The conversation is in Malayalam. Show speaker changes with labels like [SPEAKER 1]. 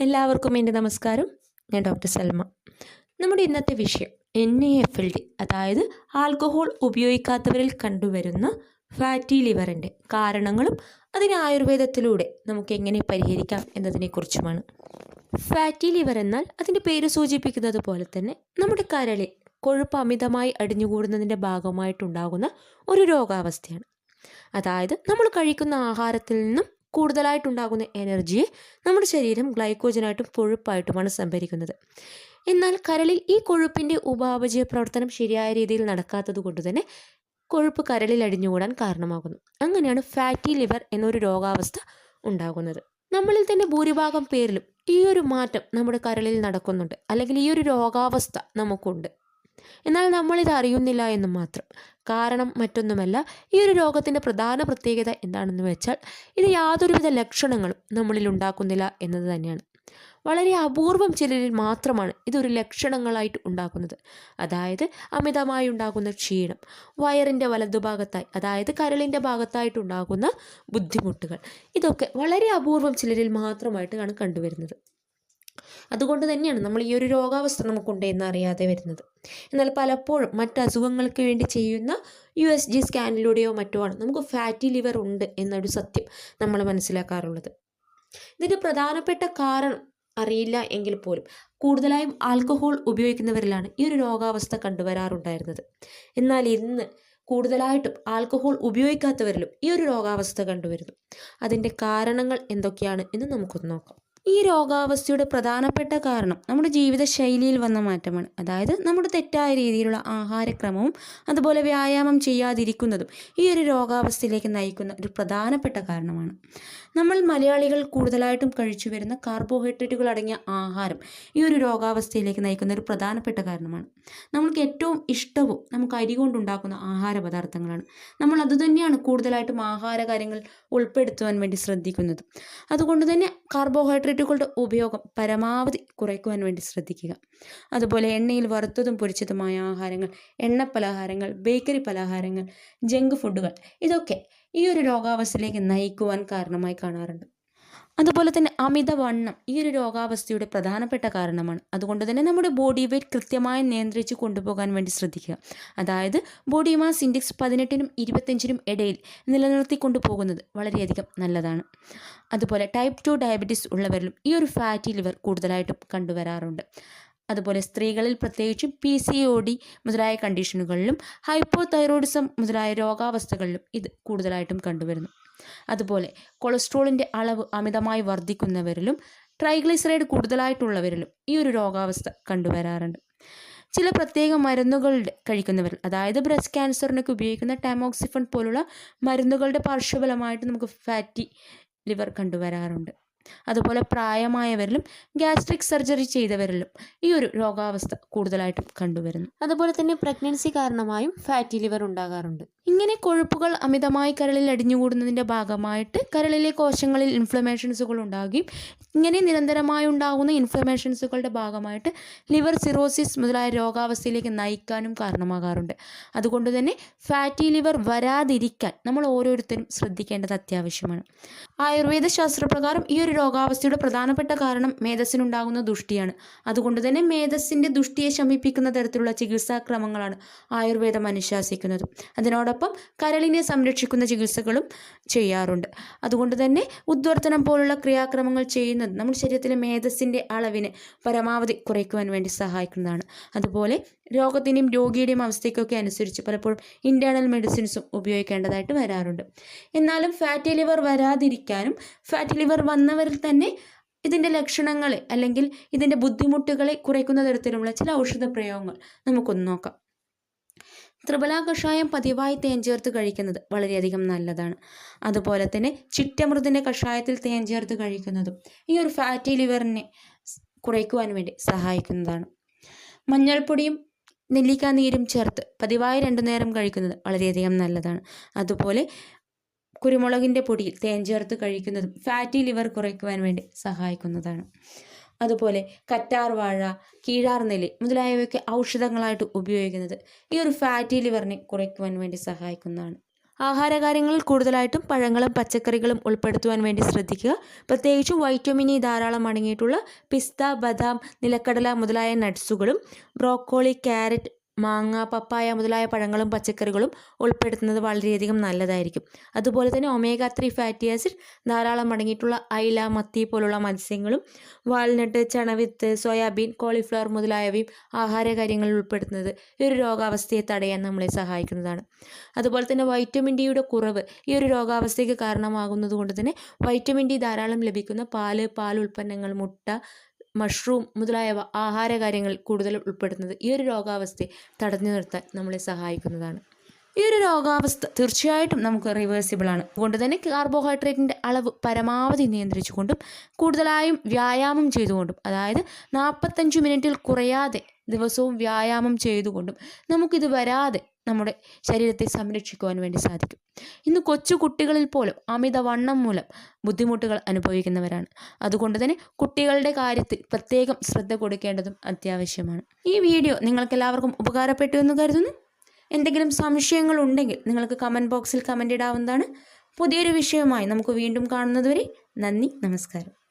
[SPEAKER 1] എല്ലാവർക്കും എന്റെ നമസ്കാരം. ഞാൻ ഡോക്ടർ സൽമ. നമ്മുടെ ഇന്നത്തെ വിഷയം N A F L D അതായത് ആൽക്കഹോൾ ഉപയോഗിക്കാത്തവരിൽ കണ്ടുവരുന്ന ഫാറ്റി ലിവറിന്റെ കാരണങ്ങളും അതിനെ ആയുർവേദത്തിലൂടെ നമുക്ക് എങ്ങനെ പരിഹരിക്കാം എന്നതിനെക്കുറിച്ചുമാണ്. ഫാറ്റി ലിവർ എന്നാൽ അതിന്റെ പേര് സൂചിപ്പിക്കുന്നത് പോലെ തന്നെ നമ്മുടെ കരളിൽ കൊഴുപ്പ് അമിതമായി അടിഞ്ഞുകൂടുന്നതിന്റെ ഭാഗമായിട്ടുണ്ടാകുന്ന ഒരു രോഗാവസ്ഥയാണ്. അതായത് നമ്മൾ കഴിക്കുന്ന ആഹാരത്തിൽ നിന്നും കൂടുതലായിട്ടുണ്ടാകുന്ന എനർജിയെ നമ്മുടെ ശരീരം ഗ്ലൈക്കോജനായിട്ടും കൊഴുപ്പായിട്ടുമാണ് സംഭരിക്കുന്നത്. എന്നാൽ കരളിൽ ഈ കൊഴുപ്പിന്റെ ഉപാപചയ പ്രവർത്തനം ശരിയായ രീതിയിൽ നടക്കാത്തത് കൊണ്ട് തന്നെ കൊഴുപ്പ് കരളിൽ അടിഞ്ഞുകൂടാൻ കാരണമാകുന്നു. അങ്ങനെയാണ് ഫാറ്റി ലിവർ എന്നൊരു രോഗാവസ്ഥ ഉണ്ടാകുന്നത്. നമ്മളിൽ തന്നെ ഭൂരിഭാഗം പേരിലും ഈ ഒരു മാറ്റം നമ്മുടെ കരളിൽ നടക്കുന്നുണ്ട്. അല്ലെങ്കിൽ ഈ ഒരു രോഗാവസ്ഥ നമുക്കുണ്ട്. എന്നാൽ നമ്മളിത് അറിയുന്നില്ല എന്ന് മാത്രം. കാരണം മറ്റൊന്നുമല്ല ഈ ഒരു രോഗത്തിന്റെ പ്രധാന പ്രത്യേകത എന്താണെന്ന് വെച്ചാൽ ഇത് യാതൊരുവിധ ലക്ഷണങ്ങളും നമ്മളിൽ ഉണ്ടാക്കുന്നില്ല എന്നത് തന്നെയാണ്. വളരെ അപൂർവം ചിലരിൽ മാത്രമാണ് ഇതൊരു ലക്ഷണങ്ങളായിട്ട് ഉണ്ടാക്കുന്നത്. അതായത് അമിതമായി ഉണ്ടാകുന്ന ക്ഷീണം വയറിന്റെ വലതുഭാഗത്തായി അതായത് കരളിന്റെ ഭാഗത്തായിട്ടുണ്ടാകുന്ന ബുദ്ധിമുട്ടുകൾ. ഇതൊക്കെ വളരെ അപൂർവം ചിലരിൽ മാത്രമായിട്ടാണ് കണ്ടുവരുന്നത്. അതുകൊണ്ട് തന്നെയാണ് നമ്മൾ ഈ ഒരു രോഗാവസ്ഥ നമുക്കുണ്ടെന്ന് അറിയാതെ വരുന്നത്. എന്നാൽ പലപ്പോഴും മറ്റ് അസുഖങ്ങൾക്ക് വേണ്ടി ചെയ്യുന്ന യു എസ് ജി സ്കാനിലൂടെയോ മറ്റോ ആണ് നമുക്ക് ഫാറ്റി ലിവർ ഉണ്ട് എന്നൊരു സത്യം നമ്മൾ മനസ്സിലാക്കാറുള്ളത്. ഇതിന്റെ പ്രധാനപ്പെട്ട കാരണം അറിയില്ല എങ്കിൽ പോലും കൂടുതലായും ആൽക്കഹോൾ ഉപയോഗിക്കുന്നവരിലാണ് ഈ ഒരു രോഗാവസ്ഥ കണ്ടുവരാറുണ്ടായിരുന്നത്. എന്നാൽ ഇന്ന് കൂടുതലായിട്ടും ആൽക്കഹോൾ ഉപയോഗിക്കാത്തവരിലും ഈ ഒരു രോഗാവസ്ഥ കണ്ടുവരുന്നു. അതിന്റെ കാരണങ്ങൾ എന്തൊക്കെയാണ് എന്ന് നമുക്കൊന്ന് നോക്കാം. ഈ രോഗാവസ്ഥയുടെ പ്രധാനപ്പെട്ട കാരണം നമ്മുടെ ജീവിതശൈലിയിൽ വന്ന മാറ്റമാണ്. അതായത് നമ്മുടെ തെറ്റായ രീതിയിലുള്ള ആഹാരക്രമവും അതുപോലെ വ്യായാമം ചെയ്യാതിരിക്കുന്നതും ഈ ഒരു രോഗാവസ്ഥയിലേക്ക് നയിക്കുന്ന ഒരു പ്രധാനപ്പെട്ട കാരണമാണ്. നമ്മൾ മലയാളികൾ കൂടുതലായിട്ടും കഴിച്ചു വരുന്ന കാർബോഹൈഡ്രേറ്റുകൾ അടങ്ങിയ ആഹാരം ഈ ഒരു രോഗാവസ്ഥയിലേക്ക് നയിക്കുന്ന ഒരു പ്രധാനപ്പെട്ട കാരണമാണ്. നമ്മൾക്ക് ഏറ്റവും ഇഷ്ടവും നമുക്ക് അരി കൊണ്ടുണ്ടാക്കുന്ന ആഹാര പദാർത്ഥങ്ങളാണ്. നമ്മൾ അതുതന്നെയാണ് കൂടുതലായിട്ടും ആഹാര കാര്യങ്ങൾ ഉൾപ്പെടുത്തുവാൻ വേണ്ടി ശ്രദ്ധിക്കുന്നത്. അതുകൊണ്ട് തന്നെ കാർബോഹൈഡ്രേറ്റുകളുടെ ഉപയോഗം പരമാവധി കുറയ്ക്കുവാൻ വേണ്ടി ശ്രദ്ധിക്കുക. അതുപോലെ എണ്ണയിൽ വറുത്തതും പൊരിച്ചതുമായ ആഹാരങ്ങൾ എണ്ണ പലഹാരങ്ങൾ ബേക്കറി പലഹാരങ്ങൾ ജങ്ക് ഫുഡുകൾ ഇതൊക്കെ ഈ ഒരു രോഗാവസ്ഥയിലേക്ക് നയിക്കുവാൻ കാരണമായി കാണാറുണ്ട്. അതുപോലെ തന്നെ അമിതവണ്ണം ഈ ഒരു രോഗാവസ്ഥയുടെ പ്രധാനപ്പെട്ട കാരണമാണ്. അതുകൊണ്ട് തന്നെ നമ്മുടെ ബോഡി വെയ്റ്റ് കൃത്യമായി നിയന്ത്രിച്ച് കൊണ്ടുപോകാൻ വേണ്ടി ശ്രദ്ധിക്കുക. അതായത് ബോഡി മാസ് ഇൻഡെക്സ് പതിനെട്ടിനും ഇരുപത്തഞ്ചിനും ഇടയിൽ നിലനിർത്തി കൊണ്ടുപോകുന്നത് വളരെയധികം നല്ലതാണ്. അതുപോലെ ടൈപ്പ് ടു ഡയബറ്റീസ് ഉള്ളവരിലും ഈ ഒരു ഫാറ്റി ലിവർ കൂടുതലായിട്ടും കണ്ടുവരാറുണ്ട്. അതുപോലെ സ്ത്രീകളിൽ പ്രത്യേകിച്ചും പി സി ഒ ഡി മുതലായ കണ്ടീഷനുകളിലും ഹൈപ്പോ തൈറോയിഡിസം മുതലായ രോഗാവസ്ഥകളിലും ഇത് കൂടുതലായിട്ടും കണ്ടുവരുന്നു. അതുപോലെ കൊളസ്ട്രോളിന്റെ അളവ് അമിതമായി വർദ്ധിക്കുന്നവരിലും ട്രൈഗ്ലിസറൈഡ് കൂടുതലായിട്ടുള്ളവരിലും ഈ ഒരു രോഗാവസ്ഥ കണ്ടുവരാറുണ്ട്. ചില പ്രത്യേക മരുന്നുകളുടെ കഴിക്കുന്നവരിൽ അതായത് ബ്രസ്റ്റ് ക്യാൻസറിനൊക്കെ ഉപയോഗിക്കുന്ന ടാമോക്സിഫൺ പോലുള്ള മരുന്നുകളുടെ പാർശ്വഫലമായിട്ട് നമുക്ക് ഫാറ്റി ലിവർ കണ്ടുവരാറുണ്ട്. അതുപോലെ പ്രായമായവരിലും ഗ്യാസ്ട്രിക് സർജറി ചെയ്തവരിലും ഈ ഒരു രോഗാവസ്ഥ കൂടുതലായിട്ടും കണ്ടുവരുന്നു. അതുപോലെ തന്നെ പ്രഗ്നൻസി കാരണമായും ഫാറ്റി ലിവർ ഉണ്ടാകാറുണ്ട്. ഇങ്ങനെ കൊഴുപ്പുകൾ അമിതമായി കരളിൽ അടിഞ്ഞുകൂടുന്നതിന്റെ ഭാഗമായിട്ട് കരളിലെ കോശങ്ങളിൽ ഇൻഫ്ലമേഷൻസുകൾ ഉണ്ടാകുകയും ഇങ്ങനെ നിരന്തരമായി ഉണ്ടാകുന്ന ഇൻഫ്ലമേഷൻസുകളുടെ ഭാഗമായിട്ട് ലിവർ സിറോസിസ് മുതലായ രോഗാവസ്ഥയിലേക്ക് നയിക്കാനും കാരണമാകാറുണ്ട്. അതുകൊണ്ട് തന്നെ ഫാറ്റി ലിവർ വരാതിരിക്കാൻ നമ്മൾ ഓരോരുത്തരും ശ്രദ്ധിക്കേണ്ടത് അത്യാവശ്യമാണ്. ആയുർവേദ ശാസ്ത്രപ്രകാരം ഈ ഒരു രോഗാവസ്ഥയുടെ പ്രധാനപ്പെട്ട കാരണം മേധസ്സിനുണ്ടാകുന്ന ദുഷ്ടിയാണ്. അതുകൊണ്ട് തന്നെ മേധസ്സിന്റെ ദുഷ്ടിയെ ശമിപ്പിക്കുന്ന തരത്തിലുള്ള ചികിത്സാക്രമങ്ങളാണ് ആയുർവേദം അനുശാസിക്കുന്നത് അതിനോടൊപ്പം കരളിനെ സംരക്ഷിക്കുന്ന ചികിത്സകളും ചെയ്യാറുണ്ട്. അതുകൊണ്ട് തന്നെ ഉദ്വർത്തനം പോലുള്ള ക്രിയാക്രമങ്ങൾ ചെയ്യുന്നത് നമ്മുടെ ശരീരത്തിലെ മേധസ്സിന്റെ അളവിനെ പരമാവധി കുറയ്ക്കുവാൻ വേണ്ടി സഹായിക്കുന്നതാണ്. അതുപോലെ രോഗത്തിന്റെയും രോഗിയുടെയും അവസ്ഥയ്ക്കൊക്കെ അനുസരിച്ച് പലപ്പോഴും ഇന്റേർണൽ മെഡിസിൻസും ഉപയോഗിക്കേണ്ടതായിട്ട് വരാറുണ്ട്. എന്നാലും ഫാറ്റി ലിവർ വരാതിരിക്കാനും ഫാറ്റി ലിവർ വന്നവരിൽ തന്നെ ഇതിന്റെ ലക്ഷണങ്ങളെ അല്ലെങ്കിൽ ഇതിന്റെ ബുദ്ധിമുട്ടുകളെ കുറയ്ക്കുന്ന തരത്തിലുള്ള ചില ഔഷധ പ്രയോഗങ്ങൾ നമുക്കൊന്ന് നോക്കാം. ത്രിബല കഷായം പതിവായി തേൻ ചേർത്ത് കഴിക്കുന്നത് വളരെയധികം നല്ലതാണ്. അതുപോലെ തന്നെ ചിറ്റമൃതിന്റെ കഷായത്തിൽ തേൻ ചേർത്ത് കഴിക്കുന്നതും ഈ ഒരു ഫാറ്റി ലിവറിനെ കുറയ്ക്കുവാൻ വേണ്ടി സഹായിക്കുന്നതാണ്. മഞ്ഞൾപ്പൊടിയും നെല്ലിക്ക നീരും ചേർത്ത് പതിവായി രണ്ടു നേരം കഴിക്കുന്നത് വളരെയധികം നല്ലതാണ്. അതുപോലെ കുരുമുളകിന്റെ പൊടിയിൽ തേൻ ചേർത്ത് കഴിക്കുന്നതും ഫാറ്റി ലിവർ കുറയ്ക്കുവാൻ വേണ്ടി സഹായിക്കുന്നതാണ്. അതുപോലെ കറ്റാർ വാഴ കീഴാർ നെല്ലി മുതലായവയൊക്കെ ഔഷധങ്ങളായിട്ട് ഉപയോഗിക്കുന്നത് ഈ ഒരു ഫാറ്റി ലിവറിനെ കുറയ്ക്കുവാൻ വേണ്ടി സഹായിക്കുന്നതാണ്. ആഹാരകാര്യങ്ങളിൽ കൂടുതലായിട്ടും പഴങ്ങളും പച്ചക്കറികളും ഉൾപ്പെടുത്തുവാൻ വേണ്ടി ശ്രദ്ധിക്കുക. പ്രത്യേകിച്ചും വൈറ്റമിൻ ഇ ധാരാളം അടങ്ങിയിട്ടുള്ള പിസ്ത ബദാം നിലക്കടല മുതലായ നട്ട്സുകളും ബ്രോക്കോളി ക്യാരറ്റ് മാങ്ങ പപ്പായ മുതലായ പഴങ്ങളും പച്ചക്കറികളും ഉൾപ്പെടുത്തുന്നത് വളരെയധികം നല്ലതായിരിക്കും. അതുപോലെ തന്നെ ഒമേഗ ത്രീ ഫാറ്റി ആസിഡ് ധാരാളം അടങ്ങിയിട്ടുള്ള അയില മത്തി പോലുള്ള മത്സ്യങ്ങളും വാൽനട്ട് ചണവിത്ത് സോയാബീൻ കോളിഫ്ലവർ മുതലായവയും ആഹാര കാര്യങ്ങളിൽ ഉൾപ്പെടുത്തുന്നത് ഈ ഒരു രോഗാവസ്ഥയെ തടയാൻ നമ്മളെ സഹായിക്കുന്നതാണ്. അതുപോലെ തന്നെ വൈറ്റമിൻ ഡിയുടെ കുറവ് ഈ ഒരു രോഗാവസ്ഥയ്ക്ക് കാരണമാകുന്നത് കൊണ്ട് തന്നെ വൈറ്റമിൻ ഡി ധാരാളം ലഭിക്കുന്ന പാൽ പാൽ ഉൽപ്പന്നങ്ങൾ മുട്ട മഷ്റൂം മുതലായവ ആഹാരകാര്യങ്ങൾ കൂടുതൽ ഉൾപ്പെടുന്നത് ഈ ഒരു രോഗാവസ്ഥയെ തടഞ്ഞു നിർത്താൻ നമ്മളെ സഹായിക്കുന്നതാണ്. ഈ ഒരു രോഗാവസ്ഥ തീർച്ചയായിട്ടും നമുക്ക് റിവേഴ്സിബിൾ ആണ്. അതുകൊണ്ട് തന്നെ കാർബോഹൈഡ്രേറ്റിന്റെ അളവ് പരമാവധി നിയന്ത്രിച്ചുകൊണ്ടും കൂടുതലായും വ്യായാമം ചെയ്തുകൊണ്ടും അതായത് നാൽപ്പത്തഞ്ച് മിനിറ്റിൽ കുറയാതെ ദിവസവും വ്യായാമം ചെയ്തുകൊണ്ടും നമുക്കിത് വരാതെ നമ്മുടെ ശരീരത്തെ സംരക്ഷിക്കുവാൻ വേണ്ടി സാധിക്കും. ഇന്ന് കൊച്ചു കുട്ടികളിൽ പോലും അമിതവണ്ണം മൂലം ബുദ്ധിമുട്ടുകൾ അനുഭവിക്കുന്നവരാണ്. അതുകൊണ്ട് തന്നെ കുട്ടികളുടെ കാര്യത്തിൽ പ്രത്യേകം ശ്രദ്ധ കൊടുക്കേണ്ടതും അത്യാവശ്യമാണ്. ഈ വീഡിയോ നിങ്ങൾക്ക് എല്ലാവർക്കും ഉപകാരപ്പെട്ടു എന്ന് കരുതുന്നു. എന്തെങ്കിലും സംശയങ്ങൾ ഉണ്ടെങ്കിൽ നിങ്ങൾക്ക് കമന്റ് ബോക്സിൽ കമന്റ് ഇടാവുന്നതാണ്. പുതിയൊരു വിഷയവുമായി നമുക്ക് വീണ്ടും കാണുന്നതുവരെ നന്ദി നമസ്കാരം.